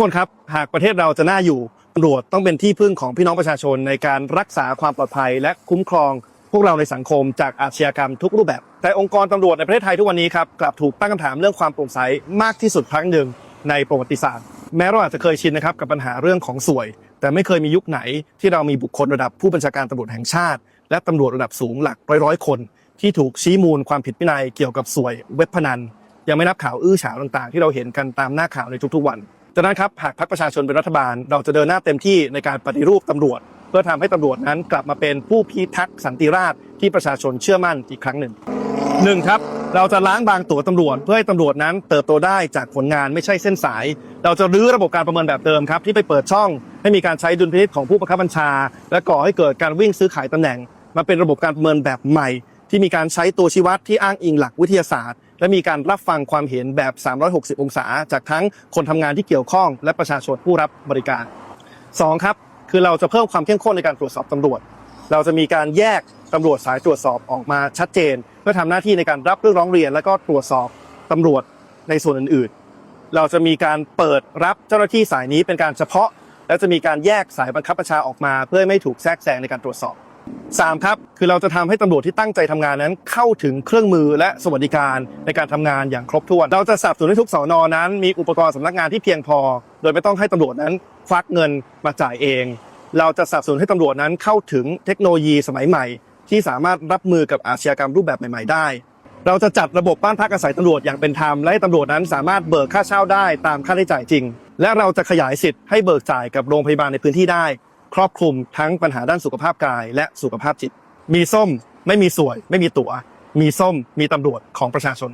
คนครับ หากประเทศเราจะน่าอยู่ตำรวจต้องเป็นที่พึ่งของพี่น้องประชาชนในการรักษาความปลอดภัย และคุ้มครองพวกเราในสังคมจากอาชญากรรมทุกรูปแบบ แต่องค์กรตำรวจในประเทศไทยทุกวันนี้ครับกลับถูกตั้งคำถามเรื่องความโปร่งใสมากที่สุดครั้งหนึ่งในประวัติศาสตร์ แม้เราอาจจะเคยชินนะครับกับปัญหาเรื่องของสวย แต่ไม่เคยมียุคไหนที่เรามีบุคคลระดับผู้บัญชาการตำรวจแห่งชาติ และตำรวจระดับสูงหลักร้อยๆคน ที่ถูกชี้มูลความผิดวินัยเกี่ยวกับสวยเว็บพนันยังไม่นับข่าวอื้อฉาวต่างๆ ที่เราเห็นกันตามหน้าข่าวในทุกๆวัน จากนั้นครับหากพรรคประชาชนเป็นรัฐบาล เราจะเดินหน้าเต็มที่ในการปฏิรูปตำรวจ เพื่อทำให้ตำรวจนั้นกลับมาเป็นผู้พิทักษ์สันติราษฎร์ที่ประชาชนเชื่อมั่นอีกครั้งหนึ่งหนึ่งครับเราจะล้างบางตัวตำรวจ เพื่อให้ตำรวจนั้นเติบโตได้จากผลงานไม่ใช่เส้นสาย เราจะรื้อระบบการประเมินแบบเดิมครับที่ไปเปิดช่อง ให้มีการใช้ดุลพินิจของผู้บังคับบัญชา และก่อให้เกิดการวิ่งซื้อขายตำแหน่ง มาเป็นระบบการประเมินแบบใหม่ ที่มีการใช้ตัวชี้วัดที่อ้างอิงหลักวิทยาศาสตร์ และมีการรับฟังความเห็นแบบ 360 องศา จากทั้งคนทำงานที่เกี่ยวข้อง และประชาชนผู้รับบริการสองครับคือเราจะเพิ่มความเข้มข้นในการตรวจสอบตำรวจ เราจะมีการแยกตำรวจสายตรวจสอบออกมาชัดเจน เพื่อทำหน้าที่ในการรับเรื่องร้องเรียน และก็ตรวจสอบตำรวจในส่วนอื่นๆ เราจะมีการเปิดรับเจ้าหน้าที่สายนี้เป็นการเฉพาะ และจะมีการแยกสายบังคับบัญชาออกมา เพื่อไม่ถูกแทรกแซงในการตรวจสอบ สามครับคือเราจะทำให้ตำรวจที่ตั้งใจทำงานนั้น เข้าถึงเครื่องมือและสวัสดิการในการทำงานอย่างครบถ้วน เราจะสนับสนุนให้ทุกสอนอนั้น มีอุปกรณ์สำนักงานที่เพียงพอ โดยไม่ต้องให้ตำรวจนั้นควักเงินมาจ่ายเอง เราจะสนับสนุนให้ตำรวจนั้นเข้าถึงเทคโนโลยีสมัยใหม่ ที่สามารถรับมือกับอาชญากรรมรูปแบบใหม่ ๆ ได้ เราจะจัดระบบบ้านพักอาศัยตำรวจอย่างเป็นธรรมและให้ตำรวจนั้นสามารถเบิกค่าเช่าได้ตามค่าใช้จ่ายจริง และเราจะขยายสิทธิ์ให้เบิกจ่ายกับโรงพยาบาลในพื้นที่ได้ ครอบคลุมทั้งปัญหาด้านสุขภาพกายและสุขภาพจิต มีส้มไม่มีสวย ไม่มีตั๋ว มีส้มมีตำรวจของประชาชน